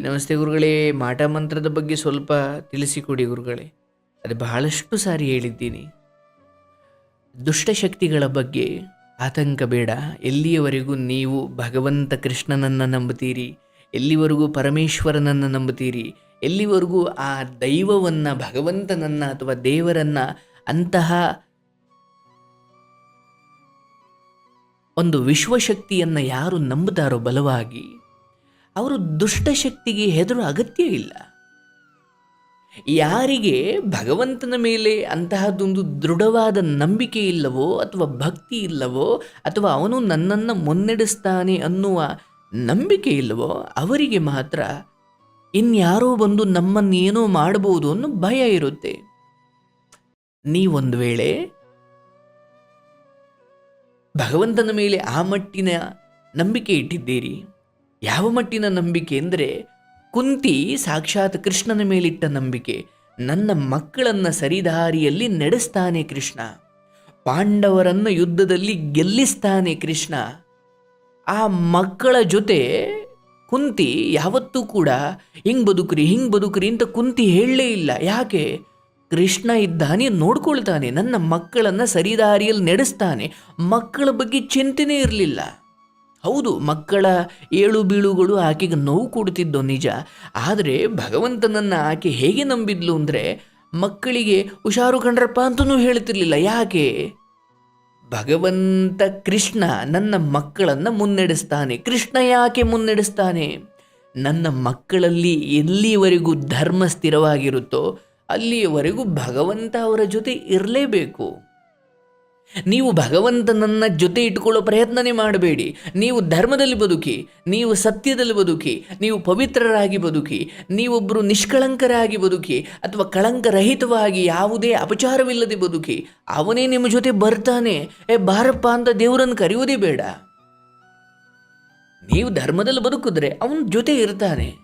ನಮಸ್ತೆ ಗುರುಗಳೇ. ಮಾಟ ಮಂತ್ರದ ಬಗ್ಗೆ ಸ್ವಲ್ಪ ತಿಳಿಸಿಕೊಡಿ ಗುರುಗಳೇ. ಅದು ಬಹಳಷ್ಟು ಸಾರಿ ಹೇಳಿದ್ದೀನಿ. ದುಷ್ಟಶಕ್ತಿಗಳ ಬಗ್ಗೆ ಆತಂಕ ಬೇಡ. ಎಲ್ಲಿಯವರೆಗೂ ನೀವು ಭಗವಂತ ಕೃಷ್ಣನನ್ನು ನಂಬುತ್ತೀರಿ? ಎಲ್ಲಿವರೆಗೂ ಪರಮೇಶ್ವರನನ್ನು ನಂಬುತ್ತೀರಿ? ಎಲ್ಲಿವರೆಗೂ ಆ ದೈವವನ್ನು, ಭಗವಂತನನ್ನು ಅಥವಾ ದೇವರನ್ನು ಅಂತಹ ಒಂದು ವಿಶ್ವಶಕ್ತಿಯನ್ನು ಯಾರು ನಂಬುತ್ತಾರೋ ಬಲವಾಗಿ ಅವರು ದುಷ್ಟಶಕ್ತಿಗೆ ಹೆದರು ಅಗತ್ಯ ಇಲ್ಲ. ಯಾರಿಗೆ ಭಗವಂತನ ಮೇಲೆ ಅಂತಹದ್ದೊಂದು ದೃಢವಾದ ನಂಬಿಕೆ ಇಲ್ಲವೋ ಅಥವಾ ಭಕ್ತಿ ಇಲ್ಲವೋ ಅಥವಾ ಅವನು ನನ್ನನ್ನು ಮುನ್ನಡೆಸ್ತಾನೆ ಅನ್ನುವ ನಂಬಿಕೆ ಇಲ್ಲವೋ ಅವರಿಗೆ ಮಾತ್ರ ಇನ್ಯಾರೋ ಬಂದು ನಮ್ಮನ್ನೇನೋ ಮಾಡಬಹುದು ಅನ್ನೋ ಭಯ ಇರುತ್ತೆ. ನೀವೊಂದು ವೇಳೆ ಭಗವಂತನ ಮೇಲೆ ಆ ಮಟ್ಟಿನ ನಂಬಿಕೆ ಇಟ್ಟಿದ್ದೀರಿ ಯಾವ ಮಟ್ಟಿನ ನಂಬಿಕೆ ಅಂದರೆ ಕುಂತಿ ಸಾಕ್ಷಾತ್ ಕೃಷ್ಣನ ಮೇಲಿಟ್ಟ ನಂಬಿಕೆ. ನನ್ನ ಮಕ್ಕಳನ್ನ ಸರಿದಾರಿಯಲ್ಲಿ ನಡೆಸ್ತಾನೆ ಕೃಷ್ಣ. ಪಾಂಡವರನ್ನು ಯುದ್ಧದಲ್ಲಿ ಗೆಲ್ಲಿಸ್ತಾನೆ ಕೃಷ್ಣ. ಆ ಮಕ್ಕಳ ಜೊತೆ ಕುಂತಿ ಯಾವತ್ತೂ ಕೂಡ ಹಿಂಗೆ ಬದುಕ್ರಿ ಹಿಂಗೆ ಬದುಕ್ರಿ ಅಂತ ಕುಂತಿ ಹೇಳಲೇ ಇಲ್ಲ. ಯಾಕೆ? ಕೃಷ್ಣ ಇದ್ದಾನೆ ನೋಡ್ಕೊಳ್ತಾನೆ, ನನ್ನ ಮಕ್ಕಳನ್ನು ಸರಿದಾರಿಯಲ್ಲಿ ನಡೆಸ್ತಾನೆ. ಮಕ್ಕಳ ಬಗ್ಗೆ ಚಿಂತೆನೇ ಇರಲಿಲ್ಲ. ಹೌದು, ಮಕ್ಕಳ ಏಳು ಬೀಳುಗಳು ಆಕೆಗೆ ನೋವು ಕೊಡುತ್ತಿದ್ದೋ ನಿಜ. ಆದರೆ ಭಗವಂತನನ್ನು ಆಕೆ ಹೇಗೆ ನಂಬಿದ್ಲು ಅಂದರೆ, ಮಕ್ಕಳಿಗೆ ಹುಷಾರು ಕಂಡ್ರಪ್ಪ ಅಂತಲೂ ಹೇಳ್ತಿರ್ಲಿಲ್ಲ. ಯಾಕೆ? ಭಗವಂತ ಕೃಷ್ಣ ನನ್ನ ಮಕ್ಕಳನ್ನು ಮುನ್ನಡೆಸ್ತಾನೆ. ಕೃಷ್ಣ ಯಾಕೆ ಮುನ್ನಡೆಸ್ತಾನೆ? ನನ್ನ ಮಕ್ಕಳಲ್ಲಿ ಎಲ್ಲಿಯವರೆಗೂ ಧರ್ಮ ಸ್ಥಿರವಾಗಿರುತ್ತೋ, ಅಲ್ಲಿಯವರೆಗೂ ಭಗವಂತ ಅವರ ಜೊತೆ ಇರಲೇಬೇಕು. ನೀವು ಭಗವಂತನನ್ನ ಜೊತೆ ಇಟ್ಟುಕೊಳ್ಳೋ ಪ್ರಯತ್ನನೇ ಮಾಡಬೇಡಿ. ನೀವು ಧರ್ಮದಲ್ಲಿ ಬದುಕಿ, ನೀವು ಸತ್ಯದಲ್ಲಿ ಬದುಕಿ, ನೀವು ಪವಿತ್ರರಾಗಿ ಬದುಕಿ ನೀವೊಬ್ಬರು ನಿಷ್ಕಳಂಕರಾಗಿ ಬದುಕಿ ಅಥವಾ ಕಳಂಕರಹಿತವಾಗಿ ಯಾವುದೇ ಅಪಚಾರವಿಲ್ಲದೆ ಬದುಕಿ, ಅವನೇ ನಿಮ್ಮ ಜೊತೆ ಬರ್ತಾನೆ. ಏ ಬಾರಪ್ಪ ಅಂತ ದೇವರನ್ನು ಕರೆಯುವುದೇ ಬೇಡ. ನೀವು ಧರ್ಮದಲ್ಲಿ ಬದುಕಿದ್ರೆ ಅವನ ಜೊತೆ ಇರ್ತಾನೆ.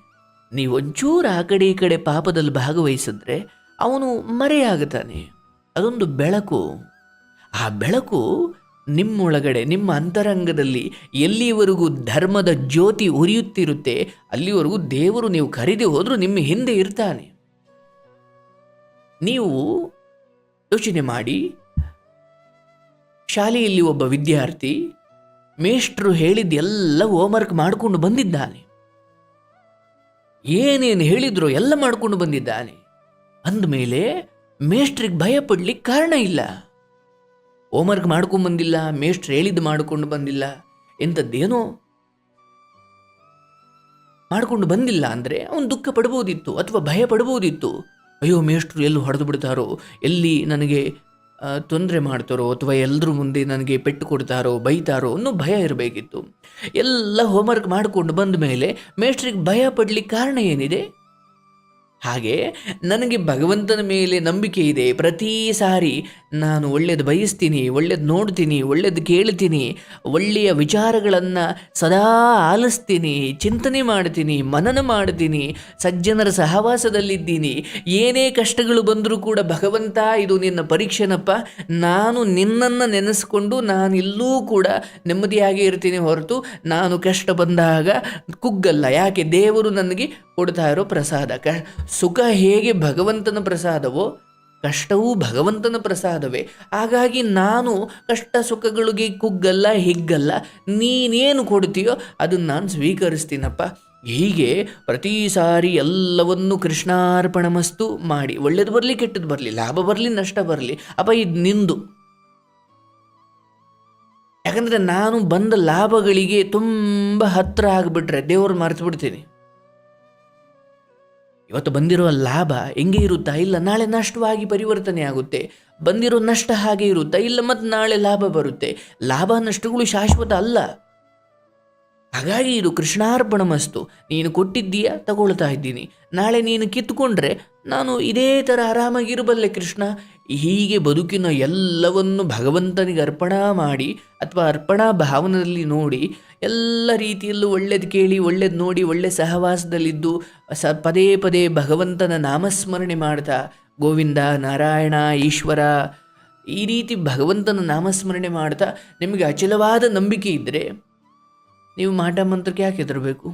ನೀವು ಒಂಚೂರು ಆ ಕಡೆ ಈ ಕಡೆ ಪಾಪದಲ್ಲಿ ಭಾಗವಹಿಸಿದ್ರೆ ಅವನು ಮರೆಯಾಗುತ್ತಾನೆ. ಅದೊಂದು ಬೆಳಕು. ಆ ಬೆಳಕು ನಿಮ್ಮೊಳಗಡೆ, ನಿಮ್ಮ ಅಂತರಂಗದಲ್ಲಿ ಎಲ್ಲಿವರೆಗೂ ಧರ್ಮದ ಜ್ಯೋತಿ ಉರಿಯುತ್ತಿರುತ್ತೆ, ಅಲ್ಲಿವರೆಗೂ ದೇವರು ನೀವು ಖರೀದಿ ಹೋದರೂ ನಿಮ್ಮ ಹಿಂದೆ ಇರ್ತಾನೆ. ನೀವು ಯೋಚನೆ ಮಾಡಿ, ಶಾಲೆಯಲ್ಲಿ ಒಬ್ಬ ವಿದ್ಯಾರ್ಥಿ ಮೇಷ್ಟ್ರು ಹೇಳಿದ್ದೆಲ್ಲ ಹೋಮ್ವರ್ಕ್ ಮಾಡಿಕೊಂಡು ಬಂದಿದ್ದಾನೆ. ಏನೇನು ಹೇಳಿದ್ರು ಎಲ್ಲ ಮಾಡಿಕೊಂಡು ಬಂದಿದ್ದಾನೆ. ಅಂದಮೇಲೆ ಮೇಷ್ಟ್ರಿಗೆ ಭಯ ಪಡ್ಲಿಕ್ಕೆ ಕಾರಣ ಇಲ್ಲ. ಹೋಮ್ವರ್ಕ್ ಮಾಡ್ಕೊಂಡು ಬಂದಿಲ್ಲ, ಮೇಷ್ಟ್ರು ಹೇಳಿದ್ದು ಮಾಡಿಕೊಂಡು ಬಂದಿಲ್ಲ, ಎಂಥದ್ದೇನೋ ಮಾಡಿಕೊಂಡು ಬಂದಿಲ್ಲ ಅಂದರೆ ಅವನು ದುಃಖ ಪಡ್ಬೋದಿತ್ತು ಅಥವಾ ಭಯ ಪಡ್ಬೋದಿತ್ತು. ಅಯ್ಯೋ, ಮೇಷ್ಟ್ರು ಎಲ್ಲಿ ಹೊಡೆದು ಬಿಡ್ತಾರೋ, ಎಲ್ಲಿ ನನಗೆ ತೊಂದರೆ ಮಾಡ್ತಾರೋ ಅಥವಾ ಎಲ್ಲರ ಮುಂದೆ ನನಗೆ ಪೆಟ್ಟು ಕೊಡ್ತಾರೋ, ಬೈತಾರೋ ಅನ್ನೋ ಭಯ ಇರಬೇಕಿತ್ತು. ಎಲ್ಲ ಹೋಮ್ವರ್ಕ್ ಮಾಡಿಕೊಂಡು ಬಂದ ಮೇಲೆ ಮೇಷ್ಟ್ರಿಗೆ ಭಯ ಪಡ್ಲಿಕ್ಕೆ ಕಾರಣ ಏನಿದೆ? ಹಾಗೆ, ನನಗೆ ಭಗವಂತನ ಮೇಲೆ ನಂಬಿಕೆ ಇದೆ. ಪ್ರತಿ ಸಾರಿ ನಾನು ಒಳ್ಳೇದು ಬಯಸ್ತೀನಿ, ಒಳ್ಳೇದು ನೋಡ್ತೀನಿ, ಒಳ್ಳೇದು ಕೇಳ್ತೀನಿ, ಒಳ್ಳೆಯ ವಿಚಾರಗಳನ್ನು ಸದಾ ಆಲಿಸ್ತೀನಿ, ಚಿಂತನೆ ಮಾಡ್ತೀನಿ, ಮನನ ಮಾಡ್ತೀನಿ, ಸಜ್ಜನರ ಸಹವಾಸದಲ್ಲಿದ್ದೀನಿ. ಏನೇ ಕಷ್ಟಗಳು ಬಂದರೂ ಕೂಡ, ಭಗವಂತ, ಇದು ನಿನ್ನ ಪರೀಕ್ಷೆನಪ್ಪ. ನಾನು ನಿನ್ನನ್ನು ನೆನೆಸ್ಕೊಂಡು ನಾನಿಲ್ಲೂ ಕೂಡ ನೆಮ್ಮದಿಯಾಗಿ ಇರ್ತೀನಿ ಹೊರತು ನಾನು ಕಷ್ಟ ಬಂದಾಗ ಕುಗ್ಗಲ್ಲ. ಯಾಕೆ? ದೇವರು ನನಗೆ ಕೊಡ್ತಾ ಇರೋ ಪ್ರಸಾದ. ಕ ಸುಖ ಹೇಗೆ ಭಗವಂತನ ಪ್ರಸಾದವೋ ಕಷ್ಟವೂ ಭಗವಂತನ ಪ್ರಸಾದವೇ. ಹಾಗಾಗಿ ನಾನು ಕಷ್ಟ ಸುಖಗಳಿಗೆ ಕುಗ್ಗಲ್ಲ, ಹಿಗ್ಗಲ್ಲ, ನೀನೇನು ಕೊಡ್ತೀಯೋ ಅದನ್ನು ನಾನು ಸ್ವೀಕರಿಸ್ತೀನಪ್ಪ. ಹೀಗೆ ಪ್ರತಿ ಸಾರಿ ಎಲ್ಲವನ್ನು ಕೃಷ್ಣಾರ್ಪಣ ಮಸ್ತು ಮಾಡಿ. ಒಳ್ಳೇದು ಬರಲಿ, ಕೆಟ್ಟದ್ದು ಬರಲಿ, ಲಾಭ ಬರಲಿ, ನಷ್ಟ ಬರಲಿ ಅಪ್ಪ ಇದು ನಿಂದು. ಯಾಕಂದರೆ ನಾನು ಬಂದ ಲಾಭಗಳಿಗೆ ತುಂಬ ಹತ್ತಿರ ಆಗಿಬಿಟ್ರೆ ದೇವರು ಮರೆತು ಬಿಡ್ತೀನಿ ಇವತ್ತು ಬಂದಿರೋ ಲಾಭ ಹೆಂಗೆ ಇರುತ್ತಾ? ಇಲ್ಲ, ನಾಳೆ ನಷ್ಟವಾಗಿ ಪರಿವರ್ತನೆ ಆಗುತ್ತೆ. ಬಂದಿರೋ ನಷ್ಟ ಹಾಗೆ ಇರುತ್ತಾ? ಇಲ್ಲ, ಮತ್ತು ನಾಳೆ ಲಾಭ ಬರುತ್ತೆ. ಲಾಭ ನಷ್ಟಗಳು ಶಾಶ್ವತ ಅಲ್ಲ. ಹಾಗಾಗಿ ಇದು ಕೃಷ್ಣಾರ್ಪಣ ಮಸ್ತು ನೀನು ಕೊಟ್ಟಿದ್ದೀಯಾ? ತಗೊಳ್ತಾ ಇದ್ದೀನಿ. ನಾಳೆ ನೀನು ಕಿತ್ಕೊಂಡ್ರೆ ನಾನು ಇದೇ ಥರ ಆರಾಮಾಗಿರಬಲ್ಲೆ ಕೃಷ್ಣ? ಹೀಗೆ ಬದುಕಿನ ಎಲ್ಲವನ್ನು ಭಗವಂತನಿಗೆ ಅರ್ಪಣಾ ಮಾಡಿ ಅಥವಾ ಅರ್ಪಣಾ ಭಾವನದಲ್ಲಿ ನೋಡಿ ಎಲ್ಲ ರೀತಿಯಲ್ಲೂ ಒಳ್ಳೇದು ಕೇಳಿ, ಒಳ್ಳೇದು ನೋಡಿ, ಒಳ್ಳೆ ಸಹವಾಸದಲ್ಲಿದ್ದು ಸ ಪದೇ ಪದೇ ಭಗವಂತನ ನಾಮಸ್ಮರಣೆ ಮಾಡ್ತಾ, ಗೋವಿಂದ, ನಾರಾಯಣ, ಈಶ್ವರ ಈ ರೀತಿ ಭಗವಂತನ ನಾಮಸ್ಮರಣೆ ಮಾಡ್ತಾ ನಿಮಗೆ ಅಚಲವಾದ ನಂಬಿಕೆ ಇದ್ದರೆ ನೀವು ಮಾಟ ಮಂತ್ರಕ್ಕೆ ಯಾಕೆ ಹೆದರಬೇಕು?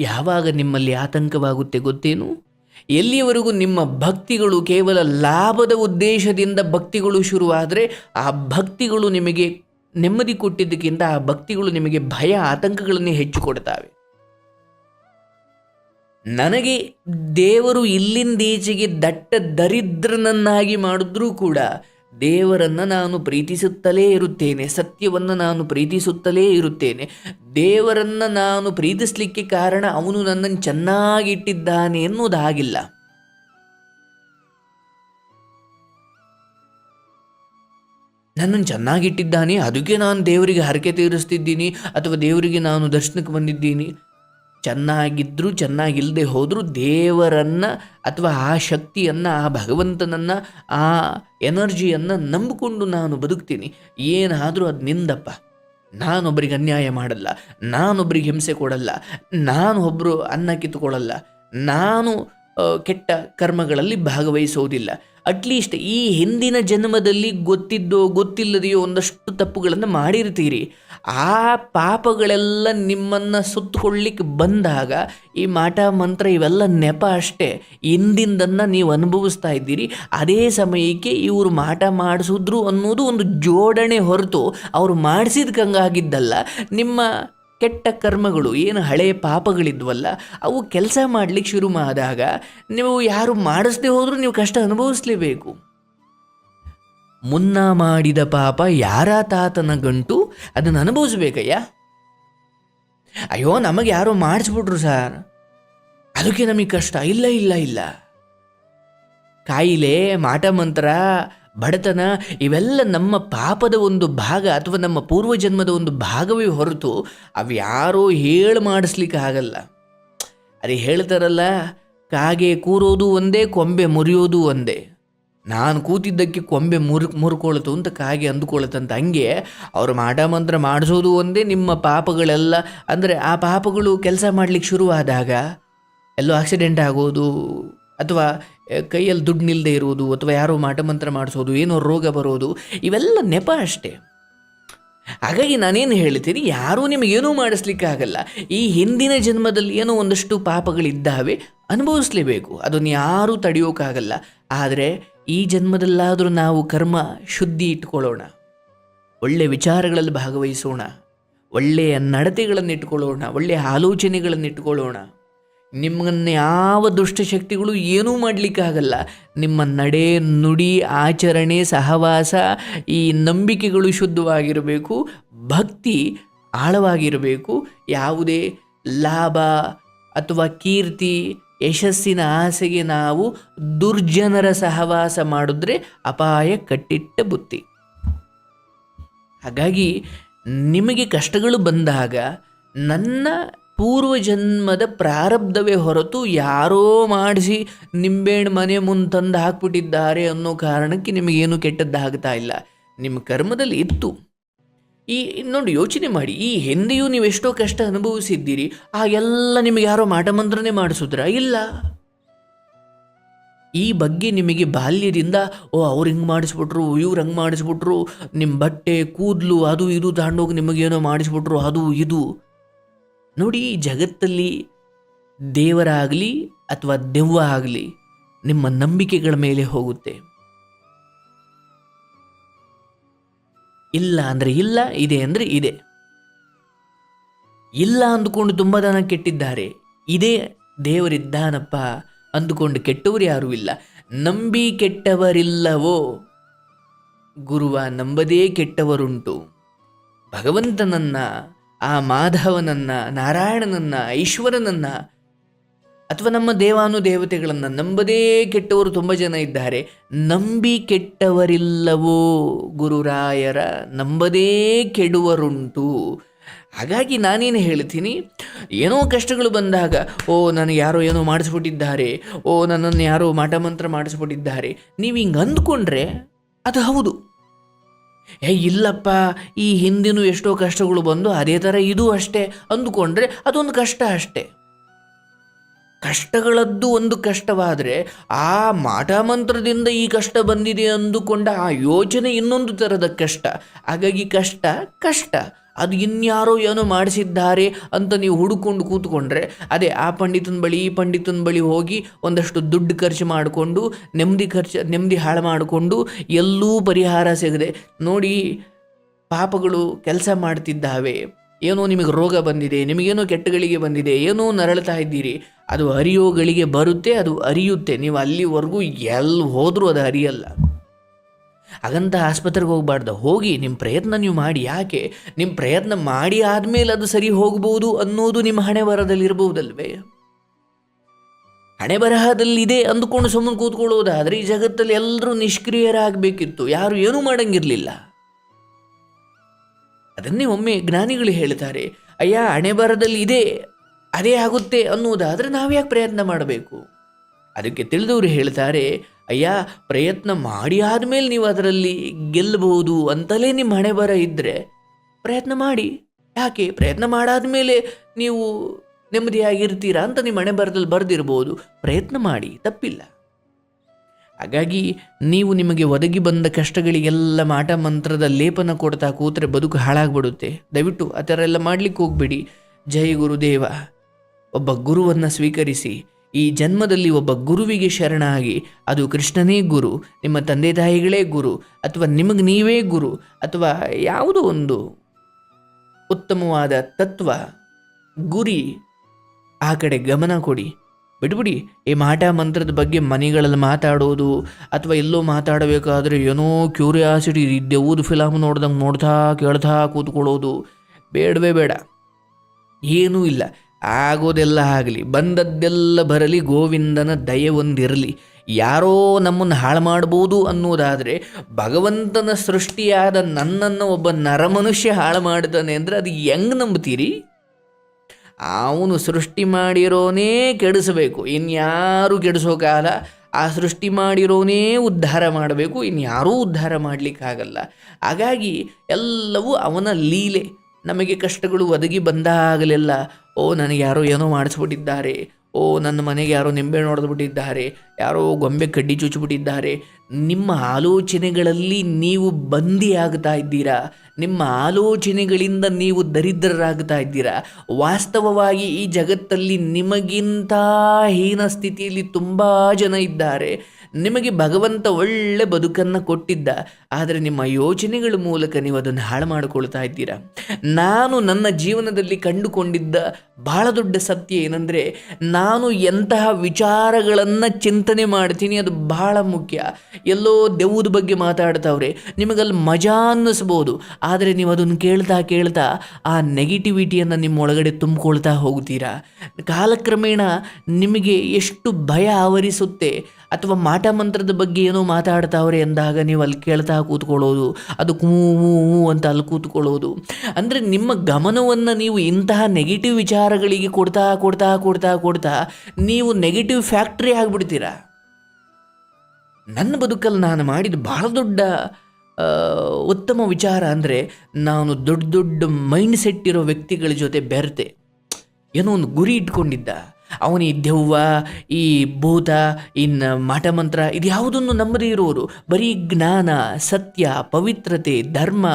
ಯಾವಾಗ ನಿಮ್ಮಲ್ಲಿ ಆತಂಕವಾಗುತ್ತೆ ಗೊತ್ತೇನು? ಎಲ್ಲಿಯವರೆಗೂ ನಿಮ್ಮ ಭಕ್ತಿಗಳು ಕೇವಲ ಲಾಭದ ಉದ್ದೇಶದಿಂದ ಭಕ್ತಿಗಳು ಶುರುವಾದರೆ ಆ ಭಕ್ತಿಗಳು ನಿಮಗೆ ನೆಮ್ಮದಿ ಕೊಟ್ಟಿದ್ದಕ್ಕಿಂತ ಆ ಭಕ್ತಿಗಳು ನಿಮಗೆ ಭಯ ಆತಂಕಗಳನ್ನೇ ಹೆಚ್ಚು ಕೊಡ್ತಾವೆ. ನನಗೆ ದೇವರು ಇಲ್ಲಿಂದೀಚೆಗೆ ದಟ್ಟ ದರಿದ್ರನನ್ನಾಗಿ ಮಾಡಿದ್ರೂ ಕೂಡ ದೇವರನ್ನು ನಾನು ಪ್ರೀತಿಸುತ್ತಲೇ ಇರುತ್ತೇನೆ, ಸತ್ಯವನ್ನು ನಾನು ಪ್ರೀತಿಸುತ್ತಲೇ ಇರುತ್ತೇನೆ. ದೇವರನ್ನು ನಾನು ಪ್ರೀತಿಸಲಿಕ್ಕೆ ಕಾರಣ ಅವನು ನನ್ನನ್ನು ಚೆನ್ನಾಗಿಟ್ಟಿದ್ದಾನೆ ಎನ್ನುವುದಾಗಿಲ್ಲ. ನನ್ನನ್ನು ಚೆನ್ನಾಗಿಟ್ಟಿದ್ದಾನೆ, ಅದಕ್ಕೆ ನಾನು ದೇವರಿಗೆ ಹರಕೆ ತೀರಿಸ್ತಿದ್ದೀನಿ ಅಥವಾ ದೇವರಿಗೆ ನಾನು ದರ್ಶನಕ್ಕೆ ಬಂದಿದ್ದೀನಿ. ಚೆನ್ನಾಗಿದ್ದರೂ ಚೆನ್ನಾಗಿಲ್ಲದೆ ಹೋದರೂ ದೇವರನ್ನು ಅಥವಾ ಆ ಶಕ್ತಿಯನ್ನು, ಆ ಭಗವಂತನನ್ನು, ಆ ಎನರ್ಜಿಯನ್ನು ನಂಬಿಕೊಂಡು ನಾನು ಬದುಕ್ತೀನಿ. ಏನಾದರೂ ಅದು ನಿಂದಪ್ಪ. ನಾನೊಬ್ಬರಿಗೆ ಅನ್ಯಾಯ ಮಾಡಲ್ಲ. ನಾನೊಬ್ಬರಿಗೆ ಹಿಂಸೆ ಕೊಡಲ್ಲ. ನಾನು ಒಬ್ಬರು ಅನ್ನ ಕಿತ್ತುಕೊಳ್ಳಲ್ಲ. ನಾನು ಕೆಟ್ಟ ಕರ್ಮಗಳಲ್ಲಿ ಭಾಗವಹಿಸೋದಿಲ್ಲ. ಅಟ್ಲೀಸ್ಟ್ ಈ ಹಿಂದಿನ ಜನ್ಮದಲ್ಲಿ ಗೊತ್ತಿದ್ದೋ, ಗೊತ್ತಿಲ್ಲದೆಯೋ ಒಂದಷ್ಟು ತಪ್ಪುಗಳನ್ನು ಮಾಡಿರ್ತೀರಿ. ಆ ಪಾಪಗಳೆಲ್ಲ ನಿಮ್ಮನ್ನು ಸುತ್ತಕೊಳ್ಳಿಕ್ಕೆ ಬಂದಾಗ ಈ ಮಾಟ, ಮಂತ್ರ ಇವೆಲ್ಲ ನೆಪ ಅಷ್ಟೇ. ಹಿಂದಿಂದನ್ನು ನೀವು ಅನುಭವಿಸ್ತಾ ಇದ್ದೀರಿ. ಅದೇ ಸಮಯಕ್ಕೆ ಇವರು ಮಾಟ ಮಾಡಿಸಿದ್ರು ಅನ್ನೋದು ಒಂದು ಜೋಡಣೆ ಹೊರತು ಅವರು ಮಾಡಿಸಿದ್ಕಂಗಾಗಿದ್ದಲ್ಲ ನಿಮ್ಮ ಕೆಟ್ಟ ಕರ್ಮಗಳು, ಏನು ಹಳೆಯ ಪಾಪಗಳಿದ್ವಲ್ಲ, ಅವು ಕೆಲಸ ಮಾಡಲಿಕ್ಕೆ ಶುರು ಮಾಡಿದಾಗ ನೀವು ಯಾರು ಮಾಡಿಸ್ದೆ ಹೋದರೂ ನೀವು ಕಷ್ಟ ಅನುಭವಿಸ್ಲೇಬೇಕು. ಮುನ್ನ ಮಾಡಿದ ಪಾಪ ಯಾರ ತಾತನ ಗಂಟು ಅದನ್ನು ಅನುಭವಿಸ್ಬೇಕಯ್ಯ? ಅಯ್ಯೋ, ನಮಗೆ ಯಾರೋ ಮಾಡಿಸ್ಬಿಟ್ರು ಸರ್. ಅದಕ್ಕೆ ನಮಗೆ ಕಷ್ಟ. ಇಲ್ಲ ಇಲ್ಲ ಇಲ್ಲ. ಕಾಯಿಲೆ, ಮಾಟ ಮಂತ್ರ ಬಡತನ ಇವೆಲ್ಲ ನಮ್ಮ ಪಾಪದ ಒಂದು ಭಾಗ ಅಥವಾ ನಮ್ಮ ಪೂರ್ವಜನ್ಮದ ಒಂದು ಭಾಗವೇ ಹೊರತು ಅವ್ಯಾರೋ ಹೇಳಿ ಮಾಡಿಸ್ಲಿಕ್ಕೆ ಆಗಲ್ಲ. ಅದೇ ಹೇಳ್ತಾರಲ್ಲ, ಕಾಗೆ ಕೂರೋದು ಒಂದೇ, ಕೊಂಬೆ ಮುರಿಯೋದು ಒಂದೇ. ನಾನು ಕೂತಿದ್ದಕ್ಕೆ ಕೊಂಬೆ ಮುರು, ಮುರ್ಕೊಳ್ತು ಅಂತ ಕಾಗೆ ಅಂದುಕೊಳ್ಳುತ್ತಂತ ಹಂಗೆ ಅವರು ಮಾಟ ಮಂತ್ರ ಮಾಡಿಸೋದು ಒಂದೇ ನಿಮ್ಮ ಪಾಪಗಳೆಲ್ಲ. ಅಂದರೆ ಆ ಪಾಪಗಳು ಕೆಲಸ ಮಾಡ್ಲಿಕ್ಕೆ ಶುರುವಾದಾಗ ಎಲ್ಲೋ ಆಕ್ಸಿಡೆಂಟ್ ಆಗೋದು ಅಥವಾ ಕೈಯಲ್ಲಿ ದುಡ್ಡು ನಿಲ್ಲದೆ ಇರುವುದು ಅಥವಾ ಯಾರೋ ಮಾಟಮಂತ್ರ ಮಾಡಿಸೋದು, ಏನೋ ರೋಗ ಬರೋದು, ಇವೆಲ್ಲ ನೆಪ ಅಷ್ಟೇ. ಹಾಗಾಗಿ ನಾನೇನು ಹೇಳ್ತೀನಿ, ಯಾರೂ ನಿಮಗೇನೂ ಮಾಡಿಸ್ಲಿಕ್ಕಾಗಲ್ಲ. ಈ ಹಿಂದಿನ ಜನ್ಮದಲ್ಲಿ ಏನೋ ಒಂದಷ್ಟು ಪಾಪಗಳಿದ್ದಾವೆ, ಅನುಭವಿಸ್ಲೇಬೇಕು. ಅದನ್ನು ಯಾರೂ ತಡೆಯೋಕ್ಕಾಗಲ್ಲ ಆದರೆ, ಈ ಜನ್ಮದಲ್ಲಾದರೂ ನಾವು ಕರ್ಮ, ಶುದ್ಧಿ ಇಟ್ಕೊಳ್ಳೋಣ. ಒಳ್ಳೆಯ ವಿಚಾರಗಳಲ್ಲಿ ಭಾಗವಹಿಸೋಣ. ಒಳ್ಳೆಯ ನಡತೆಗಳನ್ನು ಇಟ್ಕೊಳ್ಳೋಣ ಒಳ್ಳೆಯ ಆಲೋಚನೆಗಳನ್ನು ಇಟ್ಕೊಳ್ಳೋಣ ನಿಮ್ಮನ್ನು ಯಾವ ದುಷ್ಟಶಕ್ತಿಗಳು ಏನೂ ಮಾಡಲಿಕ್ಕಾಗಲ್ಲ ನಿಮ್ಮ ನಡೆ, ನುಡಿ, ಆಚರಣೆ, ಸಹವಾಸ ಈ ನಂಬಿಕೆಗಳು ಶುದ್ಧವಾಗಿರಬೇಕು. ಭಕ್ತಿ ಆಳವಾಗಿರಬೇಕು. ಯಾವುದೇ ಲಾಭ ಅಥವಾ ಕೀರ್ತಿ, ಯಶಸ್ಸಿನ ಆಸೆಗೆ ನಾವು ದುರ್ಜನರ ಸಹವಾಸ ಮಾಡಿದ್ರೆ ಅಪಾಯ ಕಟ್ಟಿಟ್ಟ ಬುತ್ತಿ. ಹಾಗಾಗಿ ನಿಮಗೆ ಕಷ್ಟಗಳು ಬಂದಾಗ ನನ್ನ ಪೂರ್ವಜನ್ಮದ ಪ್ರಾರಬ್ಧವೇ ಹೊರತು ಯಾರೋ ಮಾಡಿಸಿ ನಿಂಬೆಹಣ್ಣು ಮನೆ ಮುಂದೆ ತಂದು ಹಾಕ್ಬಿಟ್ಟಿದ್ದಾರೆ ಅನ್ನೋ ಕಾರಣಕ್ಕೆ ನಿಮಗೇನು ಕೆಟ್ಟದ್ದಾಗ್ತಾ ಇಲ್ಲ. ನಿಮ್ಮ ಕರ್ಮದಲ್ಲಿ ಇತ್ತು. ಈ ನೋಡಿ ಯೋಚನೆ ಮಾಡಿ, ಈ ಹಿಂದೆಯೂ ನೀವು ಎಷ್ಟೋ ಕಷ್ಟ ಅನುಭವಿಸಿದ್ದೀರಿ, ಆ ಎಲ್ಲ ನಿಮಗೆ ಯಾರೋ ಮಾಟಮಂತ್ರನೇ ಮಾಡಿಸಿದ್ರ? ಇಲ್ಲ. ಈ ಬಗ್ಗೆ ನಿಮಗೆ ಬಾಲ್ಯದಿಂದ, ಓ, ಅವ್ರು ಹಿಂಗೆ ಮಾಡಿಸ್ಬಿಟ್ರು, ಇವ್ರು ಹಂಗೆ ಮಾಡಿಸ್ಬಿಟ್ರು ನಿಮ್ಮ ಬಟ್ಟೆ, ಕೂದಲು, ಅದು ಇದು ತಗೊಂಡೋಗಿ ನಿಮಗೇನೋ ಮಾಡಿಸ್ಬಿಟ್ರು, ಅದು ಇದು. ನೋಡಿ ಜಗತ್ತಲ್ಲಿ ದೇವರಾಗಲಿ ಅಥವಾ ದೆವ್ವ ಆಗಲಿ ನಿಮ್ಮ ನಂಬಿಕೆಗಳ ಮೇಲೆ ಹೋಗುತ್ತೆ. ಇಲ್ಲ ಅಂದರೆ ಇಲ್ಲ, ಇದೆ ಅಂದರೆ ಇದೆ. ಇಲ್ಲ ಅಂದುಕೊಂಡು ತುಂಬ ಜನ ಕೆಟ್ಟಿದ್ದಾರೆ, ಇದೇ ದೇವರಿದ್ದಾನಪ್ಪ ಅಂದುಕೊಂಡು ಕೆಟ್ಟವರು ಯಾರೂ ಇಲ್ಲ. ನಂಬಿ ಕೆಟ್ಟವರಿಲ್ಲವೋ? ಗುರುವ ನಂಬದೇ ಕೆಟ್ಟವರುಂಟು. ಭಗವಂತನನ್ನ ಆ ಮಾಧವನನ್ನ, ನಾರಾಯಣನನ್ನ, ಈಶ್ವರನನ್ನ ಅಥವಾ ನಮ್ಮ ದೇವಾನು ದೇವತೆಗಳನ್ನು ನಂಬದೇ ಕೆಟ್ಟವರು ತುಂಬ ಜನ ಇದ್ದಾರೆ. ನಂಬಿ ಕೆಟ್ಟವರಿಲ್ಲವೋ ಗುರುರಾಯರ, ನಂಬದೇ ಕೆಡುವರುಂಟು. ಹಾಗಾಗಿ ನಾನೇನು ಹೇಳ್ತೀನಿ, ಏನೋ ಕಷ್ಟಗಳು ಬಂದಾಗ, ಓ ನನಗೆ ಯಾರೋ ಏನೋ ಮಾಡಿಸ್ಬಿಟ್ಟಿದ್ದಾರೆ, ಓ, ನನ್ನನ್ನು ಯಾರೋ ಮಾಟಮಂತ್ರ ಮಾಡಿಸ್ಬಿಟ್ಟಿದ್ದಾರೆ, ನೀವು ಹಿಂಗೆ ಅಂದ್ಕೊಂಡ್ರೆ ಅದು ಹೌದು. ಏ, ಇಲ್ಲಪ್ಪ, ಈ ಹಿಂದಿನೂ ಎಷ್ಟೋ ಕಷ್ಟಗಳು ಬಂದು ಅದೇ ಥರ ಇದು ಅಷ್ಟೇ ಅಂದುಕೊಂಡ್ರೆ ಅದೊಂದು ಕಷ್ಟ ಅಷ್ಟೇ. ಕಷ್ಟಗಳದ್ದು ಒಂದು ಕಷ್ಟವಾದರೆ ಆ ಮಾಟಮಂತ್ರದಿಂದ ಈ ಕಷ್ಟ ಬಂದಿದೆ ಅಂದುಕೊಂಡ ಆ ಯೋಚನೆ ಇನ್ನೊಂದು ಥರದ ಕಷ್ಟ. ಹಾಗಾಗಿ ಕಷ್ಟ ಕಷ್ಟ. ಅದು ಇನ್ಯಾರೋ ಏನೋ ಮಾಡಿಸಿದ್ದಾರೆ ಅಂತ ನೀವು ಹುಡುಕೊಂಡು ಕೂತ್ಕೊಂಡ್ರೆ, ಅದೇ ಆ ಪಂಡಿತನ ಬಳಿ ಈ ಪಂಡಿತನ ಬಳಿ ಹೋಗಿ ಒಂದಷ್ಟು ದುಡ್ಡು ಖರ್ಚು ಮಾಡಿಕೊಂಡು, ನೆಮ್ಮದಿ ಖರ್ಚು, ನೆಮ್ಮದಿ ಹಾಳು ಮಾಡಿಕೊಂಡು ಎಲ್ಲೂ ಪರಿಹಾರ ಸಿಗದೆ ನೋಡಿ ಪಾಪಗಳು ಕೆಲಸ ಮಾಡ್ತಿದ್ದಾವೆ. ಏನೋ ನಿಮಗೆ ರೋಗ ಬಂದಿದೆ, ನಿಮಗೇನೋ ಕೆಟ್ಟಗಳಿಗೆ ಬಂದಿದೆ, ಏನೋ ನರಳ್ತಾ ಇದ್ದೀರಿ. ಅದು ಅರಿಯೋಗಳಿಗೆ ಬರುತ್ತೆ, ಅದು ಅರಿಯುತ್ತೆ. ನೀವು ಅಲ್ಲಿವರೆಗೂ ಎಲ್ಲಿ ಹೋದರೂ ಅದು ಅರಿಯಲ್ಲ. ಹಾಗಂತ ಆಸ್ಪತ್ರೆಗೆ ಹೋಗಬಾರ್ದು. ಹೋಗಿ ನಿಮ್ಮ ಪ್ರಯತ್ನ ನೀವು ಮಾಡಿ. ಯಾಕೆ? ನಿಮ್ಮ ಪ್ರಯತ್ನ ಮಾಡಿ ಆದಮೇಲೆ ಅದು ಸರಿ ಹೋಗ್ಬೋದು ಅನ್ನೋದು ನಿಮ್ಮ ಹಣೆ ಬರದಲ್ಲಿ ಇರಬಹುದಲ್ವೇ ಹಣೆ ಬರಹದಲ್ಲಿದೆ ಅಂದುಕೊಂಡು ಸುಮ್ಮನೆ ಕೂತ್ಕೊಳ್ಳೋದಾದ್ರೆ ಈ ಜಗತ್ತಲ್ಲಿ ಎಲ್ಲರೂ ನಿಷ್ಕ್ರಿಯರಾಗಬೇಕಿತ್ತು. ಯಾರು ಏನೂ ಮಾಡಂಗಿರಲಿಲ್ಲ. ಅದನ್ನೇ ಒಮ್ಮೆ ಜ್ಞಾನಿಗಳು ಹೇಳ್ತಾರೆ, ಅಯ್ಯ ಹಣೆ ಬರದಲ್ಲಿ ಇದೆ ಅದೇ ಆಗುತ್ತೆ ಅನ್ನೋದಾದ್ರೆ ನಾವ್ಯಾಕೆ ಪ್ರಯತ್ನ ಮಾಡಬೇಕು? ಅದಕ್ಕೆ ತಿಳಿದವರು ಹೇಳ್ತಾರೆ ಅಯ್ಯ, ಪ್ರಯತ್ನ ಮಾಡಿ ಆದಮೇಲೆ ನೀವು ಅದರಲ್ಲಿ ಗೆಲ್ಲಬಹುದು ಅಂತಲೇ ನಿಮ್ಮ ಹಣೆ ಬರ ಇದ್ದರೆ ಪ್ರಯತ್ನ ಮಾಡಿ. ಯಾಕೆ? ಪ್ರಯತ್ನ ಮಾಡಾದ್ಮೇಲೆ ನೀವು ನೆಮ್ಮದಿಯಾಗಿರ್ತೀರಾ ಅಂತ ನಿಮ್ಮ ಹಣೆ ಬರದಲ್ಲಿ ಬರೆದಿರ್ಬೋದು. ಪ್ರಯತ್ನ ಮಾಡಿ, ತಪ್ಪಿಲ್ಲ. ಹಾಗಾಗಿ ನೀವು ನಿಮಗೆ ಒದಗಿ ಬಂದ ಕಷ್ಟಗಳಿಗೆಲ್ಲ ಮಾಟ ಮಂತ್ರದ ಲೇಪನ ಕೊಡ್ತಾ ಕೂತ್ರೆ ಬದುಕು ಹಾಳಾಗ್ಬಿಡುತ್ತೆ. ದಯವಿಟ್ಟು ಆ ಥರ ಎಲ್ಲ ಮಾಡ್ಲಿಕ್ಕೆ ಹೋಗ್ಬೇಡಿ. ಜೈ ಗುರುದೇವ. ಒಬ್ಬ ಗುರುವನ್ನು ಸ್ವೀಕರಿಸಿ. ಈ ಜನ್ಮದಲ್ಲಿ ಒಬ್ಬ ಗುರುವಿಗೆ ಶರಣಾಗಿ, ಅದು ಕೃಷ್ಣನೇ ಗುರು, ನಿಮ್ಮ ತಂದೆ ತಾಯಿಗಳೇ ಗುರು, ಅಥವಾ ನಿಮಗೆ ನೀವೇ ಗುರು, ಅಥವಾ ಯಾವುದೋ ಒಂದು ಉತ್ತಮವಾದ ತತ್ವ, ಗುರಿ, ಆ ಕಡೆ ಗಮನ ಕೊಡಿ. ಬಿಟ್ಬಿಡಿ ಈ ಮಾಟ ಮಂತ್ರದ ಬಗ್ಗೆ ಮನೆಗಳಲ್ಲಿ ಮಾತಾಡೋದು, ಅಥವಾ ಎಲ್ಲೋ ಮಾತಾಡಬೇಕಾದ್ರೆ ಏನೋ ಕ್ಯೂರಿಯಾಸಿಟಿ ದೆವ್ವದ ಫಿಲಮ್ ನೋಡ್ದಂಗೆ ನೋಡ್ತಾ ಕೇಳ್ತಾ ಕೂತ್ಕೊಳ್ಳೋದು, ಬೇಡವೇ ಬೇಡ. ಏನೂ ಇಲ್ಲ. ಆಗೋದೆಲ್ಲ ಆಗಲಿ, ಬಂದದ್ದೆಲ್ಲ ಬರಲಿ, ಗೋವಿಂದನ ದಯೆ ಒಂದಿರಲಿ. ಯಾರೋ ನಮ್ಮನ್ನು ಹಾಳು ಮಾಡ್ಬೋದು ಅನ್ನೋದಾದರೆ ಭಗವಂತನ ಸೃಷ್ಟಿಯಾದ ನನ್ನನ್ನು ಒಬ್ಬ ನರಮನುಷ್ಯ ಹಾಳು ಮಾಡ್ತಾನೆ ಅಂದರೆ ಅದು ಹೆಂಗ್ ನಂಬ್ತೀರಿ? ಅವನು ಸೃಷ್ಟಿ ಮಾಡಿರೋನೇ ಕೆಡಿಸಬೇಕು, ಇನ್ಯಾರು ಕೆಡಿಸೋ ಕಾಲ ಆ ಸೃಷ್ಟಿ ಮಾಡಿರೋನೇ ಉದ್ಧಾರ ಮಾಡಬೇಕು, ಇನ್ಯಾರೂ ಉದ್ಧಾರ ಮಾಡಲಿಕ್ಕಾಗಲ್ಲ. ಹಾಗಾಗಿ ಎಲ್ಲವೂ ಅವನ ಲೀಲೆ. ನಮಗೆ ಕಷ್ಟಗಳು ಒದಗಿ ಬಂದಾಗಲೆಲ್ಲ ಓ, ನನಗೆ ಯಾರೋ ಏನೋ ಮಾಡಿಸ್ಬಿಟ್ಟಿದ್ದಾರೆ. ಓ, ನನ್ನ ಮನೆಗೆ ಯಾರೋ ನಿಂಬೆ ನೋಡಿದ್ಬಿಟ್ಟಿದ್ದಾರೆ ಯಾರೋ ಗೊಂಬೆ ಕಡ್ಡಿ ಚುಚ್ಚಿಬಿಟ್ಟಿದ್ದಾರೆ ನಿಮ್ಮ ಆಲೋಚನೆಗಳಲ್ಲಿ ನೀವು ಬಂದಿಯಾಗ್ತಾ ಇದ್ದೀರಾ? ನಿಮ್ಮ ಆಲೋಚನೆಗಳಿಂದ ನೀವು ದರಿದ್ರರಾಗ್ತಾ ಇದ್ದೀರಾ? ವಾಸ್ತವವಾಗಿ ಈ ಜಗತ್ತಲ್ಲಿ ನಿಮಗಿಂತ ಹೀನ ಸ್ಥಿತಿಯಲ್ಲಿ ತುಂಬ ಜನ ಇದ್ದಾರೆ. ನಿಮಗೆ ಭಗವಂತ ಒಳ್ಳೆ ಬದುಕನ್ನು ಕೊಟ್ಟಿದ್ದ, ಆದರೆ ನಿಮ್ಮ ಯೋಚನೆಗಳ ಮೂಲಕ ನೀವು ಅದನ್ನು ಹಾಳು ಮಾಡಿಕೊಳ್ತಾ ಇದ್ದೀರಾ? ನಾನು ನನ್ನ ಜೀವನದಲ್ಲಿ ಕಂಡುಕೊಂಡಿದ್ದ ಬಹಳ ದೊಡ್ಡ ಸತ್ಯ ಏನಂದರೆ, ನಾನು ಎಂತಹ ವಿಚಾರಗಳನ್ನು ಚಿಂತನೆ ಮಾಡ್ತೀನಿ ಅದು ಬಹಳ ಮುಖ್ಯ. ಎಲ್ಲೋ ದೆವ್ವದ ಬಗ್ಗೆ ಮಾತಾಡ್ತಾವ್ರೆ, ನಿಮಗಲ್ಲಿ ಮಜಾ ಅನ್ನಿಸ್ಬೋದು, ಆದರೆ ನೀವು ಅದನ್ನು ಕೇಳ್ತಾ ಕೇಳ್ತಾ ಆ ನೆಗೆಟಿವಿಟಿಯನ್ನು ನಿಮ್ಮ ಒಳಗಡೆ ತುಂಬಿಕೊಳ್ತಾ ಹೋಗ್ತೀರಾ? ಕಾಲಕ್ರಮೇಣ ನಿಮಗೆ ಎಷ್ಟು ಭಯ ಆವರಿಸುತ್ತೆ ಅಥವಾ ಮಾಟ ಮಂತ್ರದ ಬಗ್ಗೆ ಏನೋ ಮಾತಾಡ್ತಾವ್ರೆ ಎಂದಾಗ ನೀವು ಅಲ್ಲಿ ಕೇಳ್ತಾ ಕೂತ್ಕೊಳ್ಳೋದು, ಅದು ಹೂ ಅಂತ ಅಲ್ಲಿ ಕೂತ್ಕೊಳ್ಳೋದು. ಅಂದರೆ ನಿಮ್ಮ ಗಮನವನ್ನು ನೀವು ಇಂತಹ ನೆಗೆಟಿವ್ ವಿಚಾರಗಳಿಗೆ ಕೊಡ್ತಾ ಕೊಡ್ತಾ ಕೊಡ್ತಾ ಕೊಡ್ತಾ ನೀವು ನೆಗೆಟಿವ್ ಫ್ಯಾಕ್ಟ್ರಿ ಆಗಿಬಿಡ್ತೀರಾ? ನನ್ನ ಬದುಕಲ್ಲಿ ನಾನು ಮಾಡಿದ ಭಾಳ ದೊಡ್ಡ ಉತ್ತಮ ವಿಚಾರ ಅಂದರೆ ನಾನು ದೊಡ್ಡ ದೊಡ್ಡ ಮೈಂಡ್ ಸೆಟ್ ಇರೋ ವ್ಯಕ್ತಿಗಳ ಜೊತೆ ಬೆರೆತೆ. ಏನೋ ಒಂದು ಗುರಿ ಇಟ್ಕೊಂಡಿದ್ದ. ಅವನು ಈ ದೆವ್ವ, ಈ ಭೂತ ಇನ್ನು ಮಾಟಮಂತ್ರ ಇದು ಯಾವುದನ್ನು ನಂಬದೇ ಇರೋರು ಬರೀ ಜ್ಞಾನ, ಸತ್ಯ, ಪವಿತ್ರತೆ, ಧರ್ಮ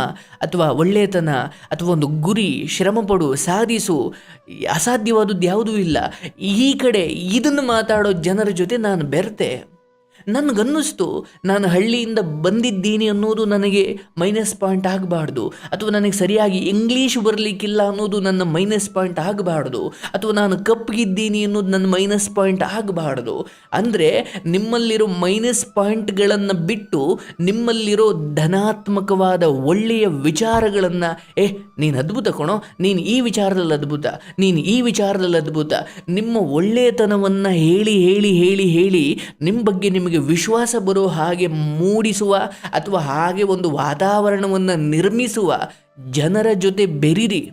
ಅಥವಾ ಒಳ್ಳೆಯತನ ಅಥವಾ ಒಂದು ಗುರಿ, ಶ್ರಮಪಡು, ಸಾಧಿಸು, ಅಸಾಧ್ಯವಾದದ್ದು ಯಾವುದೂ ಇಲ್ಲ. ಈ ಕಡೆ ಇದನ್ನು ಮಾತಾಡೋ ಜನರ ಜೊತೆ ನಾನು ಬೆರೆತೆ. ನನಗನ್ನಿಸ್ತು, ನಾನು ಹಳ್ಳಿಯಿಂದ ಬಂದಿದ್ದೀನಿ ಅನ್ನೋದು ನನಗೆ ಮೈನಸ್ ಪಾಯಿಂಟ್ ಆಗಬಾರ್ದು. ಅಥವಾ ನನಗೆ ಸರಿಯಾಗಿ ಇಂಗ್ಲೀಷ್ ಬರಲಿಕ್ಕಿಲ್ಲ ಅನ್ನೋದು ನನ್ನ ಮೈನಸ್ ಪಾಯಿಂಟ್ ಆಗಬಾರ್ದು. ಅಥವಾ ನಾನು ಕಪ್ಪಗಿದ್ದೀನಿ ಅನ್ನೋದು ನನ್ನ ಮೈನಸ್ ಪಾಯಿಂಟ್ ಆಗಬಾರ್ದು. ಅಂದರೆ ನಿಮ್ಮಲ್ಲಿರೋ ಮೈನಸ್ ಪಾಯಿಂಟ್ಗಳನ್ನು ಬಿಟ್ಟು ನಿಮ್ಮಲ್ಲಿರೋ ಧನಾತ್ಮಕವಾದ ಒಳ್ಳೆಯ ವಿಚಾರಗಳನ್ನು, ಏ, ನೀನು ಅದ್ಭುತ ಕಣೋ, ನೀನು ಈ ವಿಚಾರದಲ್ಲಿ ಅದ್ಭುತ, ನೀನು ಈ ವಿಚಾರದಲ್ಲಿ ಅದ್ಭುತ. ನಿಮ್ಮ ಒಳ್ಳೆಯತನವನ್ನು ಹೇಳಿ ಹೇಳಿ ಹೇಳಿ ಹೇಳಿ ನಿಮ್ಮ ಬಗ್ಗೆ ನಿಮಗೆ ವಿಶ್ವಾಸ ಬರೋ ಹಾಗೆ ಮೂಡಿಸುವ ಅಥವಾ ಹಾಗೆ ಒಂದು ವಾತಾವರಣವನ್ನು ನಿರ್ಮಿಸುವ ಜನರ ಜೊತೆ ಬೆರಿರಿ.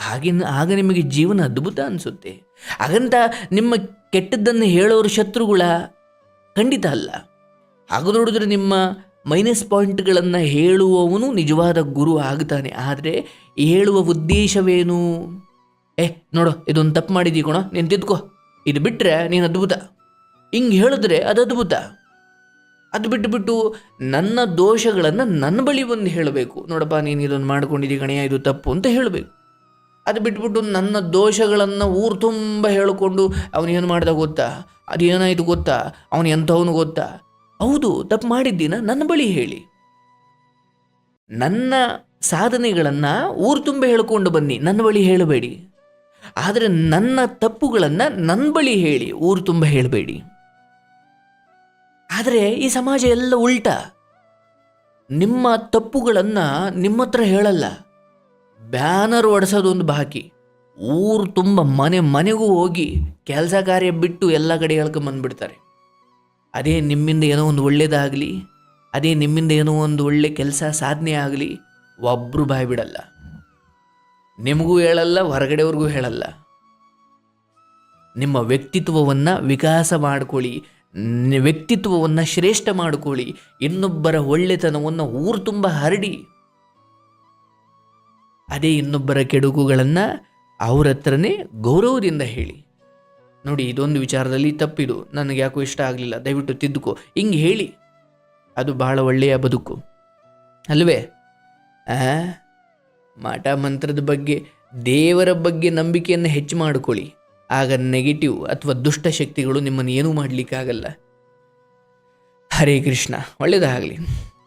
ಹಾಗೆ ಆಗ ನಿಮಗೆ ಜೀವನ ಅದ್ಭುತ ಅನಿಸುತ್ತೆ. ಹಾಗಂತ ನಿಮ್ಮ ಕೆಟ್ಟದ್ದನ್ನು ಹೇಳೋರು ಶತ್ರುಗಳ ಖಂಡಿತ ಅಲ್ಲ. ಹಾಗೆ ನೋಡಿದ್ರೆ ನಿಮ್ಮ ಮೈನಸ್ ಪಾಯಿಂಟ್ಗಳನ್ನು ಹೇಳುವವನು ನಿಜವಾದ ಗುರು ಆಗ್ತಾನೆ. ಆದರೆ ಹೇಳುವ ಉದ್ದೇಶವೇನು? ಏ, ನೋಡು, ಇದೊಂದು ತಪ್ಪು ಮಾಡಿದ್ದೀಕೋಣ ನೀನು ತಿದ್ಕೋ. ಇದು ಬಿಟ್ಟರೆ ನೀನು ಅದ್ಭುತ. ಹಿಂಗೆ ಹೇಳಿದ್ರೆ ಅದು ಅದ್ಭುತ. ಅದು ಬಿಟ್ಟುಬಿಟ್ಟು ನನ್ನ ದೋಷಗಳನ್ನು ನನ್ನ ಬಳಿ ಬಂದು ಹೇಳಬೇಕು. ನೋಡಪ್ಪ, ನೀನು ಇದೊಂದು ಮಾಡ್ಕೊಂಡಿದ್ದೀ ಗಣೆಯ ಇದು ತಪ್ಪು ಅಂತ ಹೇಳಬೇಕು. ಅದು ಬಿಟ್ಬಿಟ್ಟು ನನ್ನ ದೋಷಗಳನ್ನು ಊರು ತುಂಬ ಹೇಳಿಕೊಂಡು ಅವನೇನು ಮಾಡ್ದ ಗೊತ್ತಾ? ಅದು ಏನಾಯಿತು ಗೊತ್ತಾ? ಅವನು ಎಂಥವನು ಗೊತ್ತಾ? ಹೌದು, ತಪ್ಪು ಮಾಡಿದ್ದೀನ ನನ್ನ ಬಳಿ ಹೇಳಿ. ನನ್ನ ಸಾಧನೆಗಳನ್ನು ಊರು ತುಂಬ ಹೇಳ್ಕೊಂಡು ಬನ್ನಿ ನನ್ನ ಬಳಿ ಹೇಳಬೇಡಿ. ಆದರೆ ನನ್ನ ತಪ್ಪುಗಳನ್ನು ನನ್ನ ಬಳಿ ಹೇಳಿ, ಊರು ತುಂಬ ಹೇಳಬೇಡಿ. ಆದರೆ ಈ ಸಮಾಜ ಎಲ್ಲ ಉಲ್ಟ. ನಿಮ್ಮ ತಪ್ಪುಗಳನ್ನು ನಿಮ್ಮ ಹತ್ರ ಹೇಳಲ್ಲ. ಬ್ಯಾನರ್ ಒಡಿಸೋದೊಂದು ಬಾಕಿ. ಊರು ತುಂಬ ಮನೆ ಮನೆಗೂ ಹೋಗಿ ಕೆಲಸ ಕಾರ್ಯ ಬಿಟ್ಟು ಎಲ್ಲ ಕಡೆ ಹೇಳ್ಕೊಂಬಂದ್ಬಿಡ್ತಾರೆ ಅದೇ ನಿಮ್ಮಿಂದ ಏನೋ ಒಂದು ಒಳ್ಳೇದಾಗಲಿ, ಅದೇ ನಿಮ್ಮಿಂದ ಏನೋ ಒಂದು ಒಳ್ಳೆ ಕೆಲಸ ಸಾಧನೆ ಆಗಲಿ ಒಬ್ಬರು ಬಾಯಿ ಬಿಡಲ್ಲ. ನಿಮಗೂ ಹೇಳಲ್ಲ, ಹೊರಗಡೆಯವ್ರಿಗೂ ಹೇಳಲ್ಲ. ನಿಮ್ಮ ವ್ಯಕ್ತಿತ್ವವನ್ನು ವಿಕಾಸ ಮಾಡ್ಕೊಳ್ಳಿ ವ್ಯಕ್ತಿತ್ವವನ್ನು ಶ್ರೇಷ್ಠ ಮಾಡಿಕೊಳ್ಳಿ. ಇನ್ನೊಬ್ಬರ ಒಳ್ಳೆತನವನ್ನು ಊರು ತುಂಬ ಹರಡಿ. ಅದೇ ಇನ್ನೊಬ್ಬರ ಕೆಡುಕುಗಳನ್ನು ಅವ್ರ ಹತ್ರನೇ ಗೌರವದಿಂದ ಹೇಳಿ. ನೋಡಿ, ಇದೊಂದು ವಿಚಾರದಲ್ಲಿ ತಪ್ಪಿದು. ನನಗೆ ಯಾಕೋ ಇಷ್ಟ ಆಗಲಿಲ್ಲ. ದಯವಿಟ್ಟು ತಿದ್ದುಕೋ. ಹಿಂಗೆ ಹೇಳಿ. ಅದು ಬಹಳ ಒಳ್ಳೆಯ ಬದುಕು. ಅಲ್ವೇ? ಮಾಟ ಮಂತ್ರದ ಬಗ್ಗೆ, ದೇವರ ಬಗ್ಗೆ ನಂಬಿಕೆಯನ್ನು ಹೆಚ್ಚು ಮಾಡಿಕೊಳ್ಳಿ. ಆಗ ನೆಗೆಟಿವ್ ಅಥವಾ ದುಷ್ಟ ಶಕ್ತಿಗಳು ನಿಮ್ಮನ್ನು ಏನೂ ಮಾಡಲಿಕ್ಕಾಗಲ್ಲ. ಹರೇ ಕೃಷ್ಣ ಒಳ್ಳೆಯದಾಗಲಿ.